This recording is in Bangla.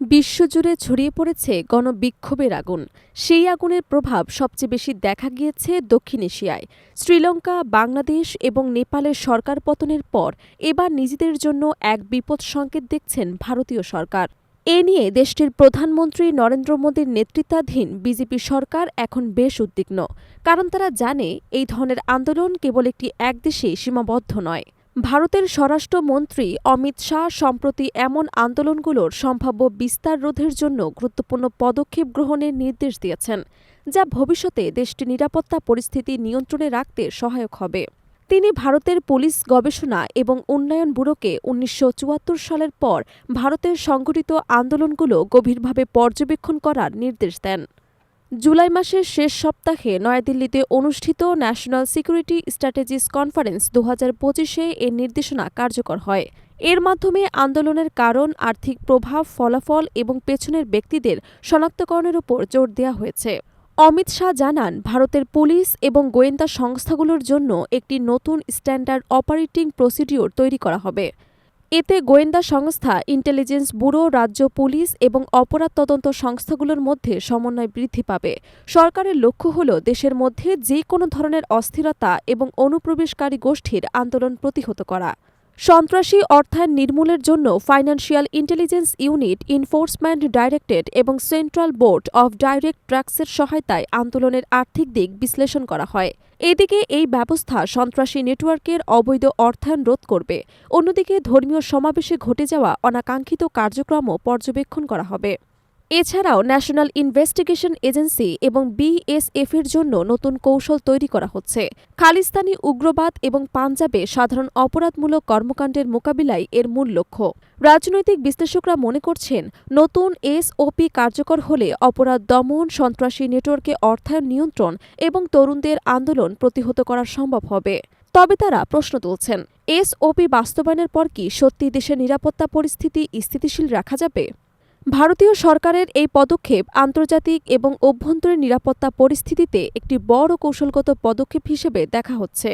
বিশ্বজুড়ে ছড়িয়ে পড়েছে গণবিক্ষোভের আগুন। সেই আগুনের প্রভাব সবচেয়ে বেশি দেখা গিয়েছে দক্ষিণ এশিয়ায়। শ্রীলঙ্কা, বাংলাদেশ এবং নেপালের সরকার পতনের পর এবার নিজেদের জন্য এক বিপদ সংকেত দেখছেন ভারতীয় সরকার। এ নিয়ে দেশটির প্রধানমন্ত্রী নরেন্দ্র মোদীর নেতৃত্বাধীন বিজেপি সরকার এখন বেশ উদ্বিগ্ন। কারণ তারা জানে, এই ধরনের আন্দোলন কেবল একটি একদেশেই সীমাবদ্ধ নয়। ভারতের স্বরাষ্ট্রমন্ত্রী অমিত শাহ সম্প্রতি এমন আন্দোলনগুলোর সম্ভাব্য বিস্তার রোধের জন্য গুরুত্বপূর্ণ পদক্ষেপ গ্রহণের নির্দেশ দিয়েছেন, যা ভবিষ্যতে দেশটির নিরাপত্তা পরিস্থিতি নিয়ন্ত্রণে রাখতে সহায়ক হবে। তিনি ভারতের পুলিশ গবেষণা এবং উন্নয়ন ব্যুরোকে উনিশশো চুয়াত্তর সালের পর ভারতের সংঘটিত আন্দোলনগুলো গভীরভাবে পর্যবেক্ষণ করার নির্দেশ দেন। জুলাই মাসের শেষ সপ্তাহে নয়াদিল্লিতে অনুষ্ঠিত ন্যাশনাল সিকিউরিটি স্ট্র্যাটেজিস কনফারেন্স দু হাজার পঁচিশে এর নির্দেশনা কার্যকর হয়। এর মাধ্যমে আন্দোলনের কারণ, আর্থিক প্রভাব, ফলাফল এবং পেছনের ব্যক্তিদের শনাক্তকরণের উপর জোর দেওয়া হয়েছে। অমিত শাহ জানান, ভারতের পুলিশ এবং গোয়েন্দা সংস্থাগুলোর জন্য একটি নতুন স্ট্যান্ডার্ড অপারেটিং প্রসিডিওর তৈরি করা হবে। এতে গোয়েন্দা সংস্থা ইন্টেলিজেন্স ব্যুরো রাজ্য পুলিশ এবং অপরাধ তদন্ত সংস্থাগুলোর মধ্যে সমন্বয় বৃদ্ধি পাবে। সরকারের লক্ষ্য হল দেশের মধ্যে যে কোনো ধরনের অস্থিরতা এবং অনুপ্রবেশকারী গোষ্ঠীর আন্দোলন প্রতিহত করা। সন্ত্রাসী অর্থায়ন নির্মূলের জন্য financial intelligence unit enforcement directed এবং সেন্ট্রাল বোর্ড অব ডাইরেক্ট ট্র্যাক্সের সহায়তায় আন্দোলনের আর্থিক দিক বিশ্লেষণ করা হয়। এদিকে এই ব্যবস্থা সন্ত্রাসী নেটওয়ার্কের অবৈধ অর্থায়ন রোধ করবে। অন্যদিকে ধর্মীয় সমাবেশে ঘটে যাওয়া অনাকাঙ্ক্ষিত কার্যক্রমও পর্যবেক্ষণ করা হবে। এছাড়াও ন্যাশনাল ইনভেস্টিগেশন এজেন্সি এবং বিএসএফ এর জন্য নতুন কৌশল তৈরি করা হচ্ছে। খালিস্তানি উগ্রবাদ এবং পাঞ্জাবে সাধারণ অপরাধমূলক কর্মকাণ্ডের মোকাবিলায় এর মূল লক্ষ্য। রাজনৈতিক বিশ্লেষকরা মনে করছেন, নতুন এসওপি কার্যকর হলে অপরাধ দমন, সন্ত্রাসী নেটওয়ার্কে অর্থায়ন নিয়ন্ত্রণ এবং তরুণদের আন্দোলন প্রতিহত করা সম্ভব হবে। তবে তারা প্রশ্ন তুলছেন, এসওপি বাস্তবায়নের পর কি সত্যি দেশের নিরাপত্তা পরিস্থিতি স্থিতিশীল রাখা যাবে? ভারতীয় সরকারের এই পদক্ষেপ আন্তর্জাতিক এবং অভ্যন্তরীণ নিরাপত্তা পরিস্থিতিতে একটি বড় কৌশলগত পদক্ষেপ হিসেবে দেখা হচ্ছে।